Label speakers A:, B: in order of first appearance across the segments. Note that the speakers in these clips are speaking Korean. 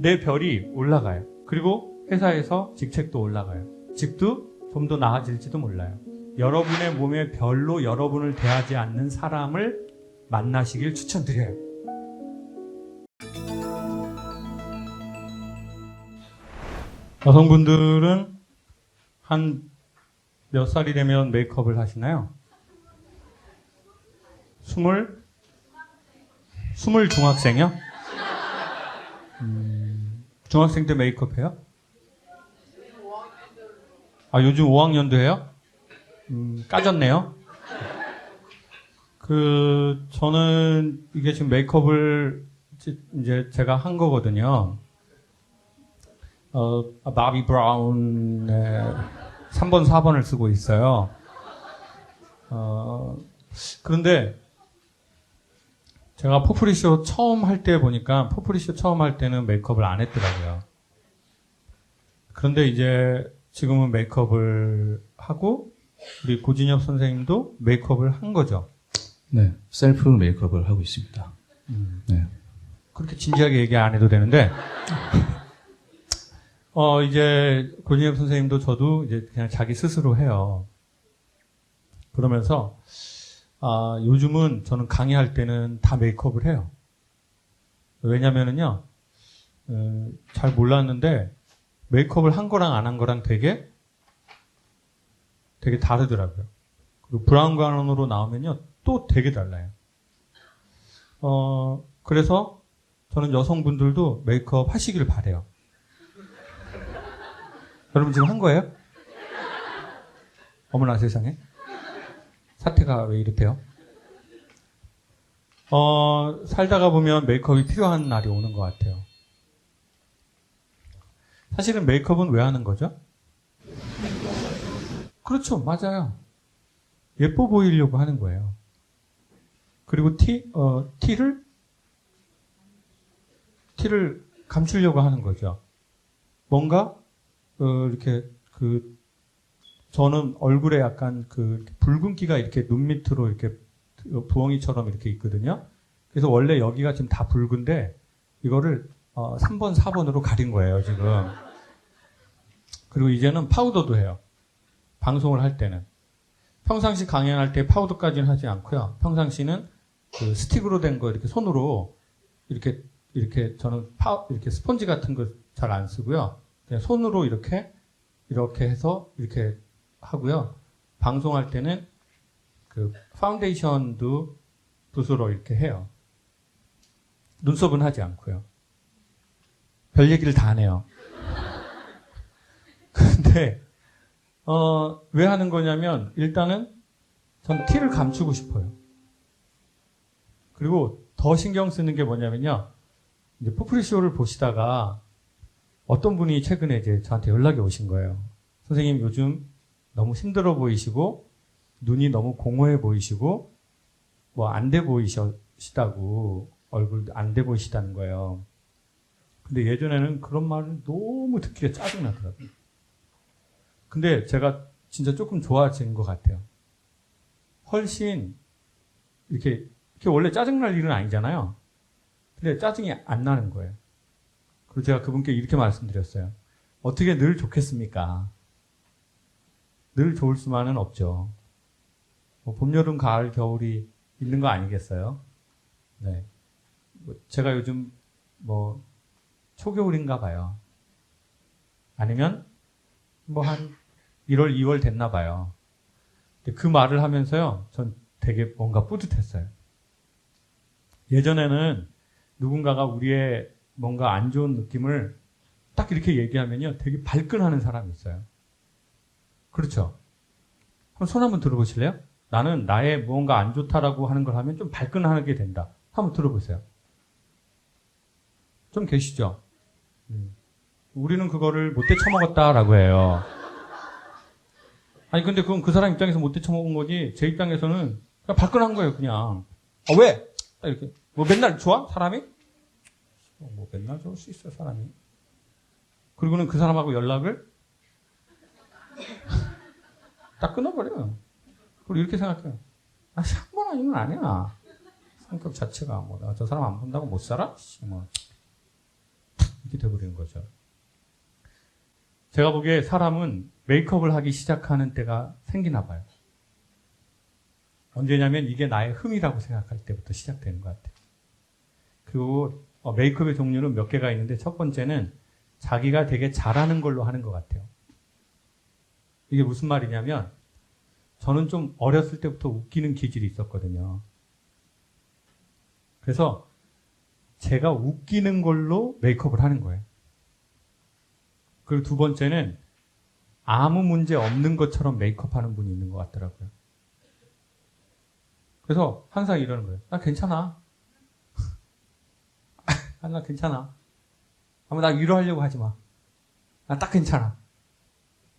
A: 내 별이 올라가요. 그리고 회사에서 직책도 올라가요. 집도 좀 더 나아질지도 몰라요. 여러분의 몸에 별로 여러분을 대하지 않는 사람을 만나시길 추천드려요. 여성분들은 한 몇 살이 되면 메이크업을 하시나요? 스물? 스물 중학생이요? 음, 중학생 때 메이크업 해요? 아, 요즘 5학년도 해요? 음, 까졌네요. 그, 저는 이게 지금 메이크업을 지- 이제 제가 한 거거든요. 어, 마비 브라운의 3번, 4번을 쓰고 있어요. 어, 그런데 제가 포프리쇼 처음 할 때 보니까 포프리쇼 처음 할 때는 메이크업을 안 했더라고요. 그런데 이제 지금은 메이크업을 하고 우리 고진엽 선생님도 메이크업을 한 거죠.
B: 네, 셀프 메이크업을 하고 있습니다. 네.
A: 그렇게 진지하게 얘기 안 해도 되는데, 어, 이제, 고진엽 선생님도 저도 이제 그냥 자기 스스로 해요. 그러면서, 아, 요즘은 저는 강의할 때는 다 메이크업을 해요. 왜냐면은요, 어, 잘 몰랐는데, 메이크업을 한 거랑 안 한 거랑 되게, 되게 다르더라고요. 그리고 브라운 관원으로 나오면요, 또 되게 달라요. 어, 그래서 저는 여성분들도 메이크업 하시길 바래요. 여러분 지금 한 거예요? 어머나 세상에. 사태가 왜 이렇대요? 어, 살다가 보면 메이크업이 필요한 날이 오는 것 같아요. 사실은 메이크업은 왜 하는 거죠? 그렇죠. 맞아요. 예뻐 보이려고 하는 거예요. 그리고 티, 어, 티를 티를 감추려고 하는 거죠. 뭔가 어, 이렇게 그 저는 얼굴에 약간 그 붉은기가 이렇게 눈 밑으로 이렇게 부엉이처럼 이렇게 있거든요. 그래서 원래 여기가 지금 다 붉은데 이거를 어, 3번, 4번으로 가린 거예요, 지금. 그리고 이제는 파우더도 해요. 방송을 할 때는. 평상시 강연할 때 파우더까지는 하지 않고요. 평상시는 그 스틱으로 된 거 이렇게 손으로 이렇게 이렇게 저는 파 이렇게 스펀지 같은 거 잘 안 쓰고요. 그냥 손으로 이렇게 이렇게 해서 이렇게 하고요. 방송할 때는 그 파운데이션도 붓으로 이렇게 해요. 눈썹은 하지 않고요. 별 얘기를 다 하네요. 근데 어, 왜 하는 거냐면 일단은 전 티를 감추고 싶어요. 그리고 더 신경 쓰는 게 뭐냐면요. 이제 포프리 쇼를 보시다가 어떤 분이 최근에 이제 저한테 연락이 오신 거예요. 선생님 요즘 너무 힘들어 보이시고 눈이 너무 공허해 보이시고 뭐 안 돼 보이시다고 얼굴도 안 돼 보이시다는 거예요. 근데 예전에는 그런 말을 너무 듣기가 짜증나더라고요. 근데 제가 진짜 조금 좋아진 것 같아요. 훨씬 이렇게, 이렇게 원래 짜증날 일은 아니잖아요. 근데 짜증이 안 나는 거예요. 그리고 제가 그분께 이렇게 말씀드렸어요. 어떻게 늘 좋겠습니까? 늘 좋을 수만은 없죠. 뭐 봄, 여름, 가을, 겨울이 있는 거 아니겠어요? 네. 뭐 제가 요즘 뭐 초겨울인가 봐요. 아니면 뭐 한 1월, 2월 됐나 봐요. 그 말을 하면서요, 전 되게 뭔가 뿌듯했어요. 예전에는 누군가가 우리의 뭔가 안 좋은 느낌을 딱 이렇게 얘기하면요, 되게 발끈하는 사람이 있어요. 그렇죠? 그럼 손 한번 들어보실래요? 나는 나의 무언가 안 좋다라고 하는 걸 하면 좀 발끈하게 된다. 한번 들어보세요. 좀 계시죠? 음. 우리는 그거를 못돼 처먹었다라고 해요. 아니 근데 그건 그 사람 입장에서 못돼 처먹은 거지 제 입장에서는 그냥 발끈한 거예요 그냥. 아 왜? 딱 이렇게 뭐 맨날 좋아 사람이? 어, 뭐 맨날 좋을 수 있어 사람이. 그리고는 그 사람하고 연락을 딱 끊어버려요. 그리고 이렇게 생각해요. 아, 한번 아니면 아니야. 성격 자체가 뭐, 저 사람 안 본다고 못 살아? 씨, 뭐. 이렇게 돼버리는 거죠. 제가 보기에 사람은 메이크업을 하기 시작하는 때가 생기나 봐요. 언제냐면 이게 나의 흠이라고 생각할 때부터 시작되는 것 같아요. 그리고 어, 메이크업의 종류는 몇 개가 있는데 첫 번째는 자기가 되게 잘하는 걸로 하는 것 같아요. 이게 무슨 말이냐면 저는 좀 어렸을 때부터 웃기는 기질이 있었거든요. 그래서 제가 웃기는 걸로 메이크업을 하는 거예요. 그리고 두 번째는 아무 문제 없는 것처럼 메이크업 하는 분이 있는 것 같더라고요. 그래서 항상 이러는 거예요. 나 괜찮아. 아, 나 괜찮아. 아무 나 위로하려고 하지 마. 나 딱 괜찮아.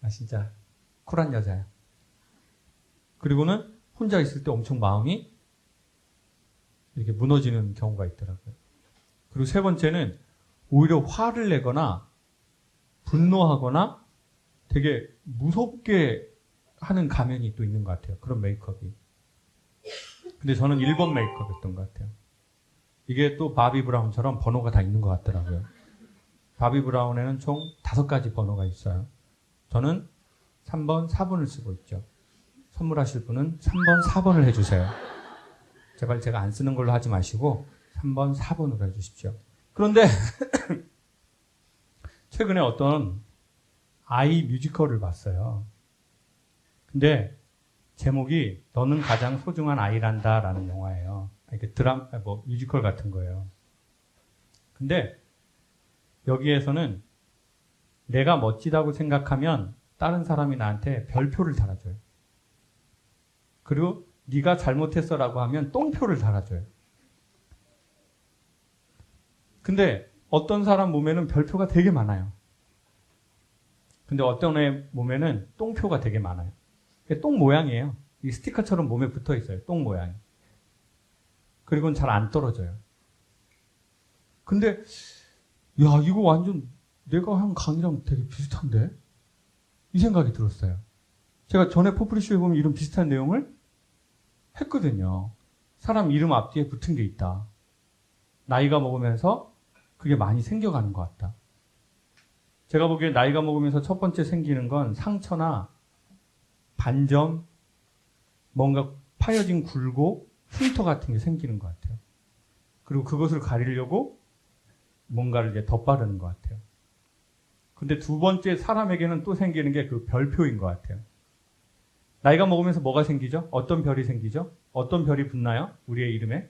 A: 나 진짜 쿨한 여자야. 그리고는 혼자 있을 때 엄청 마음이 이렇게 무너지는 경우가 있더라고요. 그리고 세 번째는 오히려 화를 내거나 분노하거나 되게 무섭게 하는 가면이 또 있는 것 같아요. 그런 메이크업이. 근데 저는 1번 메이크업이었던 것 같아요. 이게 또 바비 브라운처럼 번호가 다 있는 것 같더라고요. 바비 브라운에는 총 다섯 가지 번호가 있어요. 저는 3번, 4번을 쓰고 있죠. 선물하실 분은 3번, 4번을 해주세요. 제발 제가 안 쓰는 걸로 하지 마시고 3번, 4번으로 해주십시오. 그런데 최근에 어떤 아이 뮤지컬을 봤어요. 근데 제목이 너는 가장 소중한 아이란다 라는 영화예요. 이게 드람, 아, 뭐 뮤지컬 같은 거예요. 근데 여기에서는 내가 멋지다고 생각하면 다른 사람이 나한테 별표를 달아줘요. 그리고 네가 잘못했어라고 하면 똥표를 달아줘요. 근데 어떤 사람 몸에는 별표가 되게 많아요. 근데 어떤 애 몸에는 똥표가 되게 많아요. 똥 모양이에요. 이 스티커처럼 몸에 붙어 있어요. 똥 모양이. 그리고는 잘 안 떨어져요. 근데 야 이거 완전 내가 한 강이랑 되게 비슷한데 이 생각이 들었어요. 제가 전에 포프리쇼에 보면 이런 비슷한 내용을 했거든요. 사람 이름 앞뒤에 붙은 게 있다. 나이가 먹으면서 그게 많이 생겨가는 것 같다. 제가 보기에 나이가 먹으면서 첫 번째 생기는 건 상처나 반점, 뭔가 파여진 굴곡, 흉터 같은 게 생기는 것 같아요. 그리고 그것을 가리려고 뭔가를 이제 덧바르는 것 같아요. 근데 두 번째 사람에게는 또 생기는 게 그 별표인 것 같아요. 나이가 먹으면서 뭐가 생기죠? 어떤 별이 생기죠? 어떤 별이 붙나요? 우리의 이름에?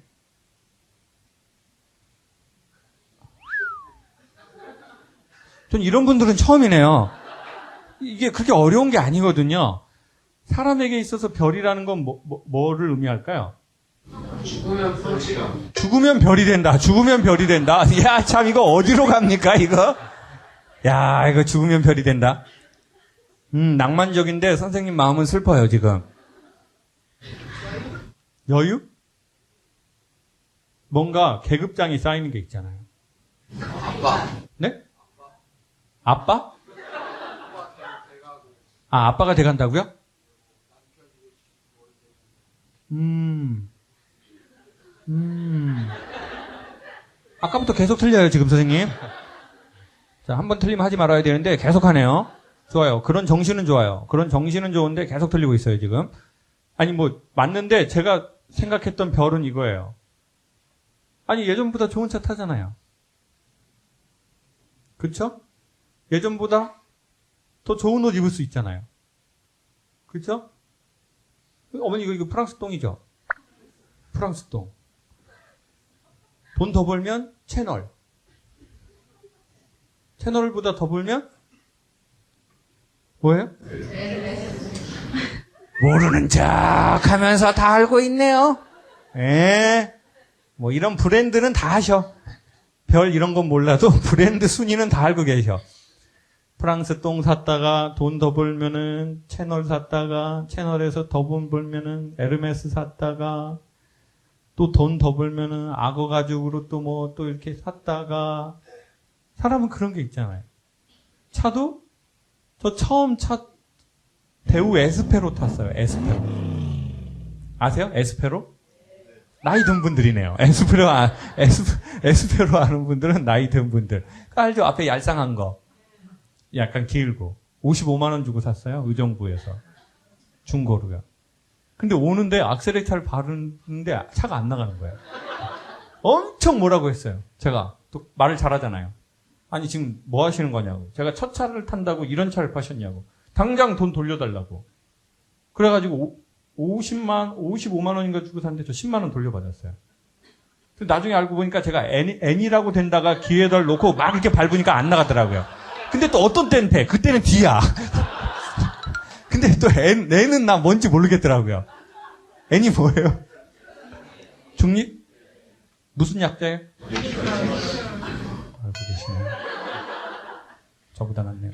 A: 전 이런 분들은 처음이네요. 이게 그렇게 어려운 게 아니거든요. 사람에게 있어서 별이라는 건 뭐, 뭐, 를 의미할까요?
C: 죽으면 별이라.
A: 죽으면 별이 된다. 죽으면 별이 된다. 야, 참, 이거 어디로 갑니까, 이거? 야, 이거 죽으면 별이 된다. 음, 낭만적인데 선생님 마음은 슬퍼요, 지금. 여유? 뭔가 계급장이 쌓이는 게 있잖아요.
C: 아빠.
A: 네? 아빠? 아, 아빠가 돼간다고요? 음. 음. 아까부터 계속 틀려요, 지금 선생님. 자, 한 번 틀리면 하지 말아야 되는데 계속 하네요. 좋아요. 그런 정신은 좋아요. 그런 정신은 좋은데 계속 틀리고 있어요, 지금. 아니, 뭐, 맞는데 제가 생각했던 별은 이거예요. 아니, 예전보다 좋은 차 타잖아요. 그쵸? 예전보다 더 좋은 옷 입을 수 있잖아요. 그쵸? 어머니, 이거, 이거 프랑스 똥이죠? 프랑스 똥. 돈 더 벌면 채널. 채널보다 더 벌면 뭐예요? 모르는 척 하면서 다 알고 있네요. 에, 뭐 이런 브랜드는 다 하셔. 별 이런 건 몰라도 브랜드 순위는 다 알고 계셔. 프랑스 똥 샀다가 돈 더 벌면은 채널 샀다가 채널에서 더 돈 벌면은 에르메스 샀다가 또 돈 더 벌면은 악어 가죽으로 또 뭐또 이렇게 샀다가 사람은 그런 게 있잖아요. 차도 저 처음 차 대우 에스페로 탔어요. 에스페로. 아세요? 에스페로? 나이 든 분들이네요. 에스프레로, 아, 에스, 에스 페로 아는 분들은 나이 든 분들. 그 알죠? 앞에 얄쌍한 거. 약간 길고. 55만원 주고 샀어요. 의정부에서. 중고로요. 근데 오는데 악셀레이터를 바르는데 차가 안 나가는 거예요. 엄청 뭐라고 했어요. 제가. 또 말을 잘하잖아요. 아니, 지금 뭐 하시는 거냐고. 제가 첫 차를 탄다고 이런 차를 파셨냐고. 당장 돈 돌려달라고. 그래가지고 오, 50만, 55만 원인가 주고 샀는데 저 10만 원 돌려받았어요. 나중에 알고 보니까 제가 N, N이라고 된다가 기회를 놓고 막 이렇게 밟으니까 안 나가더라고요. 근데 또 어떤 때는 돼. 그때는 D야. 근데 또 N, N은 나 뭔지 모르겠더라고요. N이 뭐예요? 중립? 무슨 약자예요? 저보다 낫네요.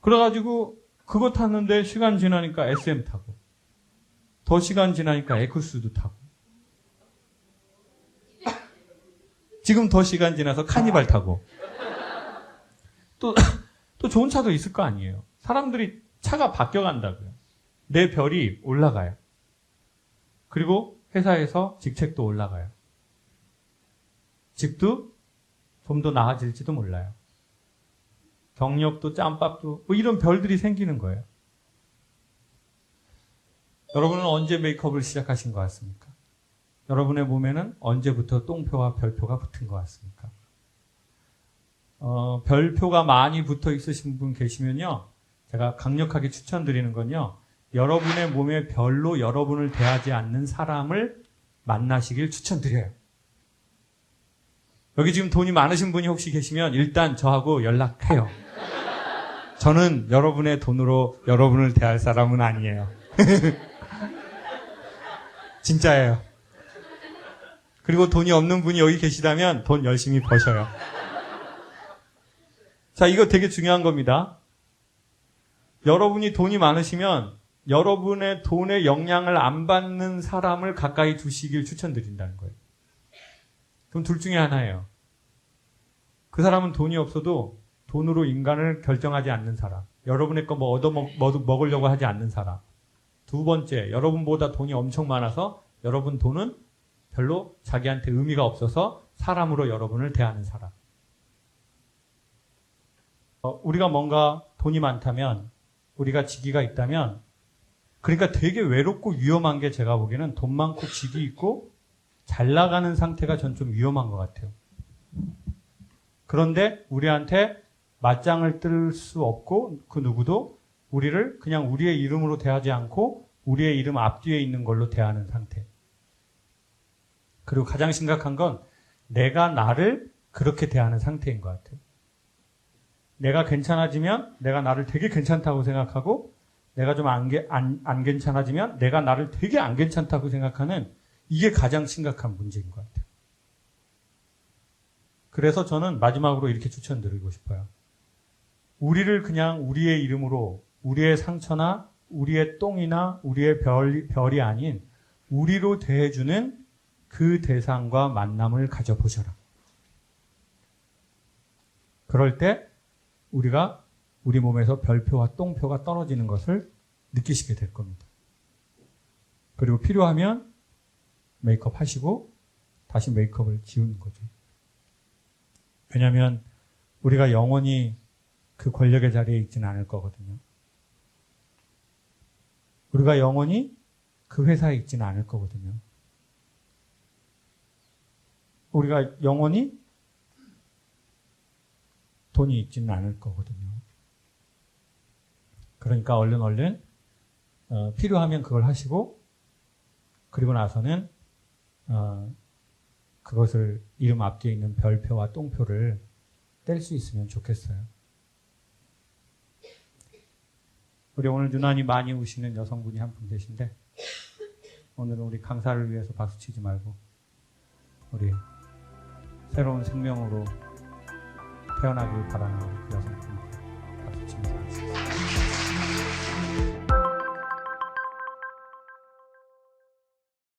A: 그래가지고 그거 탔는데 시간 지나니까 SM 타고 더 시간 지나니까 에쿠스도 타고 지금 더 시간 지나서 카니발 타고 또, 또 좋은 차도 있을 거 아니에요. 사람들이 차가 바뀌어간다고요. 내 별이 올라가요. 그리고 회사에서 직책도 올라가요. 집도 좀 더 나아질지도 몰라요. 경력도 짬밥도 뭐 이런 별들이 생기는 거예요. 여러분은 언제 메이크업을 시작하신 것 같습니까? 여러분의 몸에는 언제부터 똥표와 별표가 붙은 것 같습니까? 어, 별표가 많이 붙어 있으신 분 계시면요. 제가 강력하게 추천드리는 건요. 여러분의 몸에 별로 여러분을 대하지 않는 사람을 만나시길 추천드려요. 여기 지금 돈이 많으신 분이 혹시 계시면 일단 저하고 연락해요. 저는 여러분의 돈으로 여러분을 대할 사람은 아니에요. 진짜예요. 그리고 돈이 없는 분이 여기 계시다면 돈 열심히 버셔요. 자, 이거 되게 중요한 겁니다. 여러분이 돈이 많으시면 여러분의 돈의 영향을 안 받는 사람을 가까이 두시길 추천드린다는 거예요. 그럼 둘 중에 하나예요. 그 사람은 돈이 없어도 돈으로 인간을 결정하지 않는 사람. 여러분의 거 뭐 얻어 먹, 먹으려고 하지 않는 사람. 두 번째, 여러분보다 돈이 엄청 많아서 여러분 돈은 별로 자기한테 의미가 없어서 사람으로 여러분을 대하는 사람. 어, 우리가 뭔가 돈이 많다면, 우리가 직위가 있다면, 그러니까 되게 외롭고 위험한 게 제가 보기에는 돈 많고 직위 있고 잘 나가는 상태가 전 좀 위험한 것 같아요. 그런데 우리한테 맞짱을 뜰 수 없고 그 누구도 우리를 그냥 우리의 이름으로 대하지 않고 우리의 이름 앞뒤에 있는 걸로 대하는 상태. 그리고 가장 심각한 건 내가 나를 그렇게 대하는 상태인 것 같아요. 내가 괜찮아지면 내가 나를 되게 괜찮다고 생각하고 내가 좀 안 안, 안 괜찮아지면 내가 나를 되게 안 괜찮다고 생각하는 이게 가장 심각한 문제인 것 같아요. 그래서 저는 마지막으로 이렇게 추천드리고 싶어요. 우리를 그냥 우리의 이름으로 우리의 상처나 우리의 똥이나 우리의 별, 별이 아닌 우리로 대해주는 그 대상과 만남을 가져보셔라. 그럴 때 우리가 우리 몸에서 별표와 똥표가 떨어지는 것을 느끼시게 될 겁니다. 그리고 필요하면 메이크업 하시고 다시 메이크업을 지우는 거죠. 왜냐하면 우리가 영원히 그 권력의 자리에 있지는 않을 거거든요. 우리가 영원히 그 회사에 있지는 않을 거거든요. 우리가 영원히 돈이 있지는 않을 거거든요. 그러니까 얼른 얼른 어, 필요하면 그걸 하시고 그리고 나서는 어, 그것을 이름 앞뒤에 있는 별표와 똥표를 뗄 수 있으면 좋겠어요. 우리 오늘 유난히 많이 우시는 여성분이 한 분 계신데 오늘은 우리 강사를 위해서 박수 치지 말고 우리 새로운 생명으로 태어나길 바라는 그 칩니다.